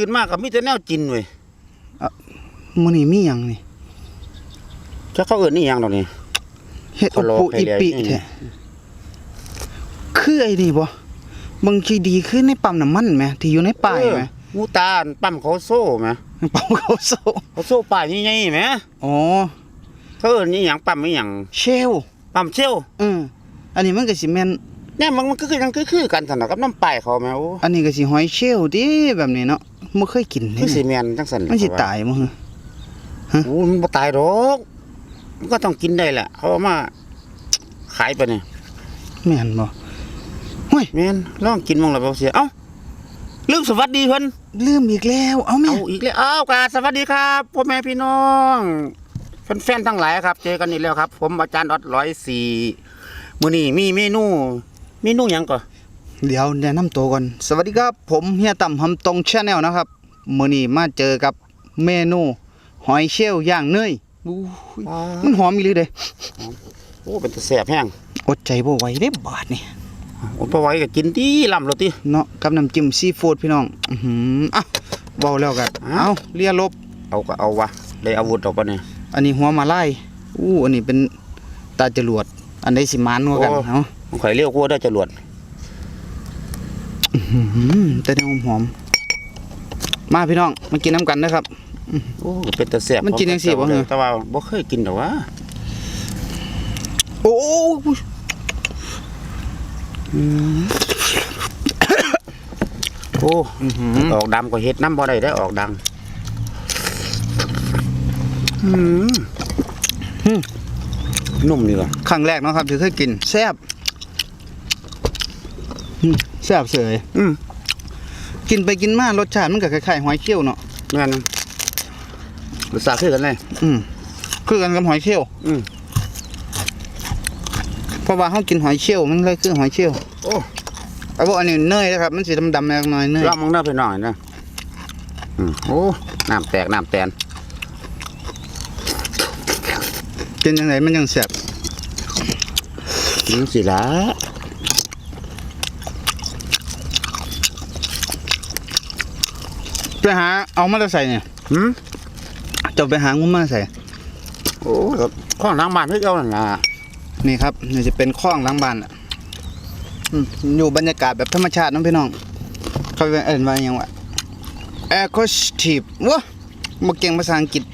ตื่นมากก็มีแต่แนวกินเว้ยมื้อนี้มีหยังนี่ถ้าเขาเอิ้นนี่หยังดอกนี่เฮ็ดขออุรอปุให้อีแล้วปินี่แท้คือไอ้นี่บ่บางทีดีขึ้นในปั๊มน้ำมันแหมที่อยู่ในป้ายแหมเอองูตาปั๊มเขาโซ่แหมปั๊มเขาโซเขาโซ่ป้ายใหญ่ๆแหมอ๋อเขาเอิ้นนี่หยังปั๊มอีหยังเชลปั๊มเชลเอออันนี้มันก็สิแม่น เนี่ยมันมันก็คือยังคือคือกันซั่นน่ะกับน้ำป้ายเขาแหมโอ้อันนี้ก็สิหอยเชลล์ติแบบนี้เนาะบ่เคยกินเลคืยอสินะแม่นจังซั่นมันสิตายบ่ฮะโอ้มันบ่ตายดอกมันก็ต้องกินได้แหละเขาเอามาขายไปเนี่ยแม่นบ่แม่นลองกินมั่งแล้วบ่เสียเอ้าลืมสวัสดีเพิ่นลืมอีกแล้ว เอาแม่เอาอีกแล้วอ้าวกราบสวัสดีครับพ่อแม่พี่น้องแฟนๆทั้งหลายครับ เจอกันอีกแล้วครับ ผมอาจารย์ออดร้อยสี่มื้อนี้มีเมนู เมนูหยังก่อนเดี๋ยวแนะนำตัวก่อน สวัสดีครับ ผมเฮียต่ำหำตรงชาแนลนะครับมื้อนี้มาเจอกับเมนู หอยเชลล์ย่างเนยอู้ยมันหอมอีหลีเด้โอ้เป็นตะแซ่บแห้งอดใจบ่ไหวเด้บาดนี่โอ้บ่ไหวก็กินดีลำโลติเนาะกับน้ำจิ้มซีฟู้ดพี่น้อง อื้อหืออะเว้าแล้วกันอ้าเอาวเลียลบ เอาก็เอาวะได้อาวุธออกปะเนี่ยอันนี้หัวมาลายอู้อันนี้เป็นตาจรวด อันใดสิมานกว่ากันเนาะผม ข่อยเรียกว่าได้จรวดอื้อหือแต่เนี่ยหอมๆมาพี่น้องมากินน้ำกันนะครับโอ้เป็นตะแซ่บมันกินจังสิบ่เหรอแต่ว่าบ่เคยกินดอกวะโอ้ยโอ้ออกดำก็เฮ็ดน้ำบ่ได้ได้อออกดังอืมนุ่มดีว่ะครั้งแรกเนาะครับที่เคยกินแซ่บอืม แซ่บเสยอืมกินไปกินมารสชาติมันก็คล้ายๆหอยเชลล์เนาะแม่นรสชาติคือกันเลยอืมคือกันกับหอยเชลล์อืมเพราะว่าเฮากินหอยเชลล์มันเลยคือหอยเชลล์โอ้ไอ้พวกอันนี้เนยนะครับ มันสีดำๆแอกหน่อยเนยลองมองหน้าไปหน่อยนะอืมโอ้น้ำแตกน้ำแตนเป็นยังไงมันยังแซ่บกินสิละ ไปหาเอามาใส่เนี่ยหืมจะไปหางุ้มมาใส่ โอ้ข้องทางบ้านเพื่อเอานั่นล่ะนี่ครับนี่จะเป็นคลองหล้างบ้านอะอืมอยู่บรรยากาศแบบธรรมชาติเน้องพี่น้อง เขาเอิ้นว่าหยังวะ acoustic วะบ่เก่งภาษาอังกฤษ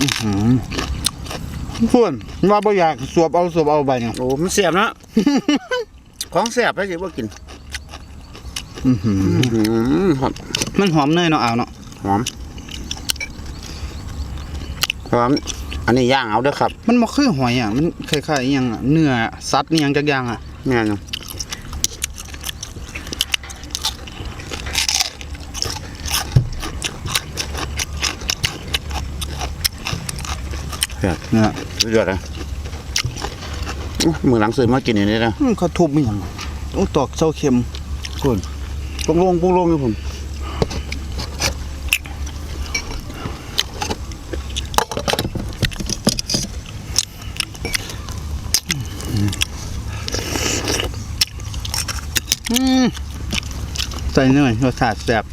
อื้อหือ พูนว่าบ่อยากสวบเอาสวบเอาไปเนี่ยโอ้มันเสียบนะของเสียบไปสิว่ากินอื้อหืออืมหอมมันหอมเนยเนาะเอาเนาะหอมหอมอันนี้ย่างเอาเด้อครับ มันบ่คือหอยอะมันคล้ายๆอหยังอะเนื้อสัตว์อหยังจักอย่างอะแม่นอยู่ เฮ้ยเนี่ยสุดยอดเลยอู้มือหลังซื้อมากินอย่างนี้นะอืมเขาทุบอหยังโอ้ตอกเส้าเค็มคุณปุ้งลงปุ้งลงอยู่ผมอืมใส่เนยรสชาติแซ่บ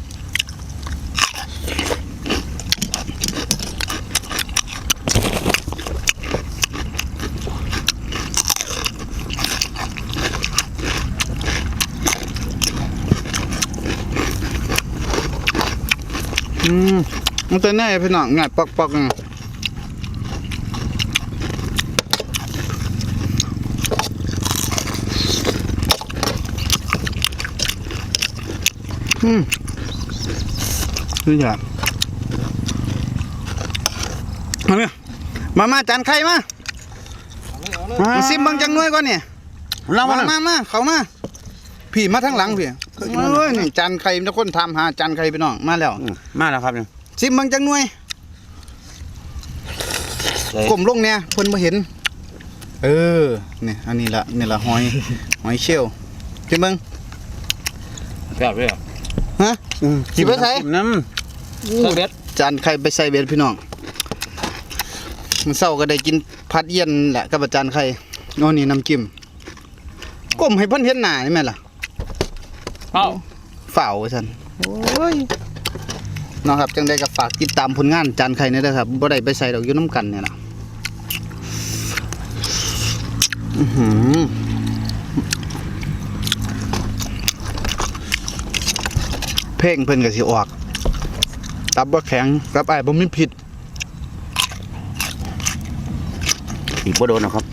อืมมันจะเนยพี่น้องง่ายปอกๆอะอืมนี่จ้ะมาเนี่ยมามาจานไข่มามาซิมเบังจังหน่วยก่อนเนี่ยเล่ามามามามาเขามา พี่มาทางหลังพี่ เอ้ยนี่จานไข่มีแต่คนถามหาจานไข่พี่น้องมาแล้วอืมมาแล้วครับเนี่ยซิมเบังจังหน่วยกลมลงเนี่ยเพิ่นบ่เห็น เออนี่อันนี้ละนี่ละหอยหอยเชลล์ซิมเบังแซ่บเลยอะฮะอืมสิไปไสน้เด็ดจานไข่ไปใส่เบ็ดพี่น้องมันเศร้าก็ได้กินพัดเย็นแหละกับอาจารย์ไข่โอ้นี่น้ำจิ้มก้มให้เพิ่นเห็นหน้านี่แม่นล่ะ เอ้าฝ่าวซั่นโอ้ยเนาะครับจังได้ก็ฝากติดตามผลงานจานไข่นี่เด้อครับบ่ได้ไปใส่ดอกอยู่น้ำกันเนี่ยล่ะอื้อหือเพลงเพิ่นก็สิออก ตับบ่แข็งกับอ้ายบ่มีผิดอีกบ่โดนนะครับ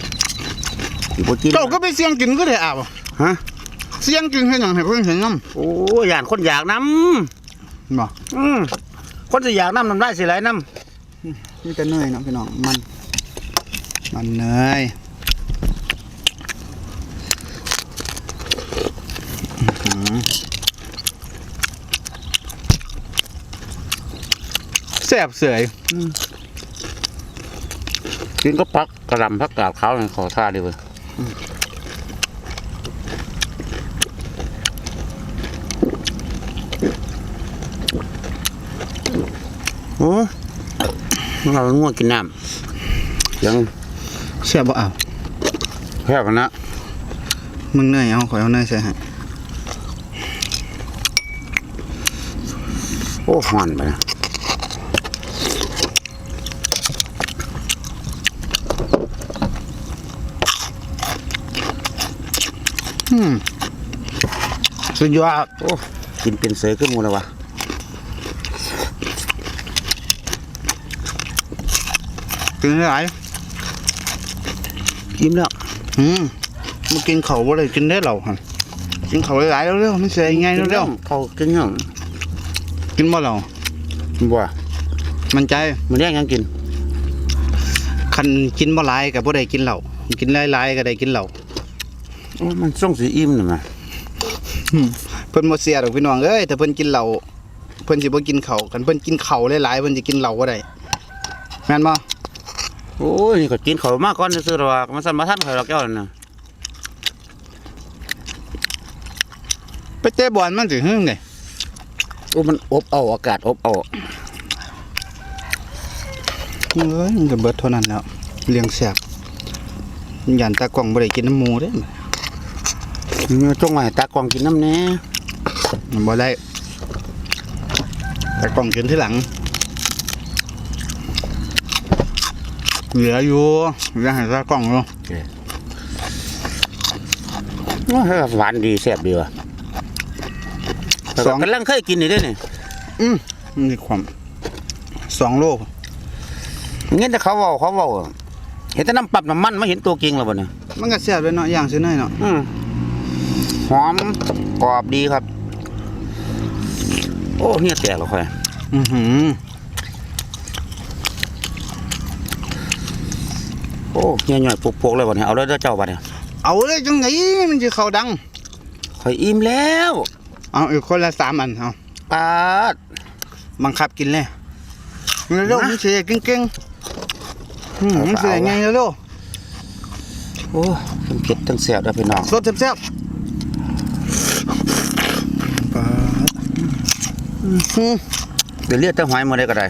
อีกบ่กินเจ้าก็ไปเสี่ยงกินก็ได้อ้าวฮะ เสี่ยงกินเฮ็ดหยังให้เพิ่นเห็นนำโอ้ยย่านคนอยากน้บ่ำอืมคนสิอยากน้ำน้ำได้สิไหลน้มีแต่เนยเนาะพี่น้องมัน มันเนยอื้อหือแซ่บเสยำกินก็พักกระหลำพักกาดขาวนี่ขอท่าดีเว้ย โอ้ยเราง่วงกินน้ำยังแซ่บบ่อ้าวแพ้กันนะมึงเนยเอาขอยเอาเนยใส่ให้โอ้หอนไปนะอืมสุดยอดโอ้กินเป็นเสือขึ้นหมูแล้ววะ กินหลายยิ้มแล้วอืมมากินเขาวบ่ได้กินได้เหล่าหั่นกินเขาวหลายๆเร็วๆมันเสียยังไงเร็วเขากินยังๆกินบ่เหล่าบัวมันใจมันแยกยังกินคันกินบ่หลายก็บ่ได้กินเหล้ากินหลายๆก็ได้กินเหล้าโอ้มันส่งสีอิ่มน่ะมาเพิ่นบ่เสียดอกพี่น้องเอ้ยแต่เพิ่นกินเหล้าเพิ่นสิบ่กินข้าวกันเพิ่นกินข้าวหลายๆเพิ่นสิกินเหล้าบ่ได้แม่นบ่ โอ้ยนี่ก็กินเขาวมาก่อนซื้อๆหรอกมันสั่นมาท่านเขาหรอกแก้วนั่นน่ะไปเตะบอลมันสิหึงไดโอ้มันอบเอาอากาศอบเอาเอ้ยมันก็เบิดเท่านั้นแล้วเลี้ยงแซ่บยันตากล้องบ่ได้กินน้ำหมูเด้มันจงมาให้ตากล้องกินน้ำแหน่มันบ่ได้ตากล้องกินทีหลัง เหลืออยู่เหลือให้ตากล้องอยู่โอ้ยหวานดีแซ่บดีว่ะสองกำลังเคยกินนี่เด้นี่อืมนี่ความสองโลเงี้ยแต่เขาเว้าเขาเว้าเห็นแต่น้ำปรับน้ำมันมาเห็นตัวจริงแล้วบ่เนี่ยมันก็แซ่บเลยเนาะอย่างซื้อเนยเนาะอืมหอมกรอบดีครับ โอ้เฮียแตกแล้วค่อย อือหือ อ้เฮียหน่อยปวกๆเลยบ่เนี่ยเอาเลยเด้อเจ้าบ่เนี่ยเอาเลยจังไงมันจะเข้าดังข่อยอิ่มแล้วเอาอีกคนละสามอันเอาปาดบังคับกินเลยเร็วๆมันเสียเก่งๆอืมมันเสียไงเร็วโอ้ทั้งเผ็ดทั้งแซ่บเด้อพี่น้องๆสดแซ่บๆปาดอืมเดี๋ยวเรียกแต่หอยมาได้ก็ได้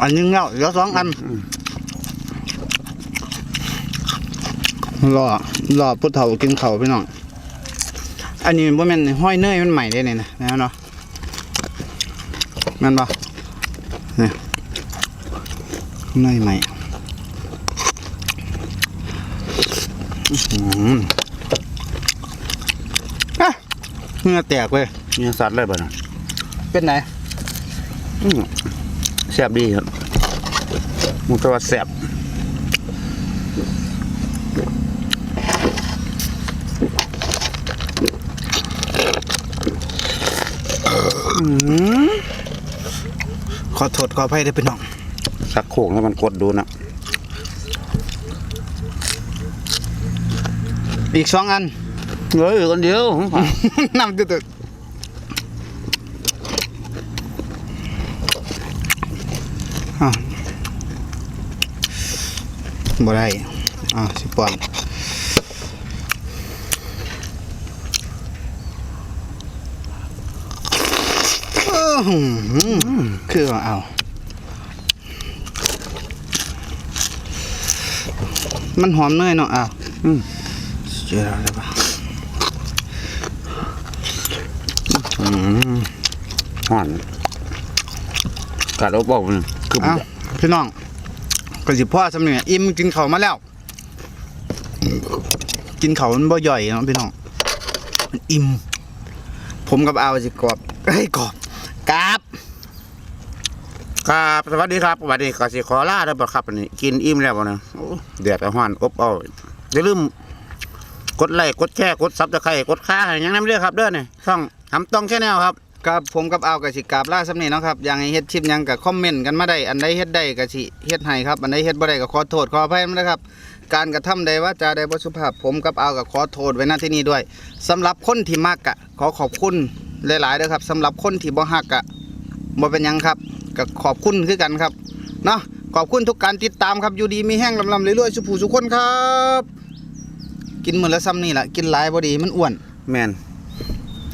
อันหนึงแล้วเหลือสองอัน รอรอผู้เฒ่ากินข้าวพี่น้องอันนี้บ่แม่นห้อยเนยมันใหม่ได้เนี่ยนะแน่เนาะแม่นบ่นี่เนยใหม่อื้อหืออะเหงื่อแตกเลยเนี่ยสัตว์เลยบ่เนี่ยเป็นไหนอืมแซ่บดีครับมันก็ว่าแซ่บ ขอโทษขออภัยด้วยพี่น้องสักโขงแล้วมันกดดูนะอีกสองอันเฮ้ยคนเดียวนำตึ๊ดๆอะบ่ได้อ่าสิปอนอื้อหือ คือว่าเอามันหอมเนยเนาะอ้าวอืมเจอแล้วปะอืมห่อนกัดเอาบอกมันคือเอ้าพี่น้องก็สิพ่อสำเนียงอิ่มกินข้าวมาแล้ว กินข้าวมันบ่ย่อยเนาะพี่น้องมันอิ่มผมกับอาวสิกรอบเฮ้ยกรอบกราบ ครับสวัสดีครับสวัสดีกสิขอลาได้บ่ครับอันนี้กินอิ่มแล้วบ่นะเดือดอ่อนอบเอาอย่าลืมกดไลค์กดแชร์กดซับสไครต์กดค้าให้ยังนำเด้อครับเด้อนี่ช่องทำต้องแชนแนลครับครับผมกับเอากับสิกราบลาสำเนียงเนาะครับอยากให้เฮ็ดชิปหยังก็คอมเมนต์กันมาได้อันใดเฮ็ดได้ก็สิเฮ็ดให้ครับอันใดเฮ็ดบ่ได้ก็ขอโทษขออภัยนะครับ การกระทำใดว่าจาใดบ่สุภาพผมกับเอาวก็ขอโทษไว้ณที่นี้ด้วยสำหรับคนที่มักอะขอขอบคุณหลายๆเด้อครับสำหรับคนที่บ่ฮักอะบ่เป็นยังครับ ก็ขอบคุณคือกันครับเนาะขอบคุณทุกการติดตามครับอยู่ดีมีแห้งลำลำเรื่อยๆสุผูสุคนครับ กินเมื้อละซ้ำนี่แหละกินหลายบอดีมันอ้วนแมน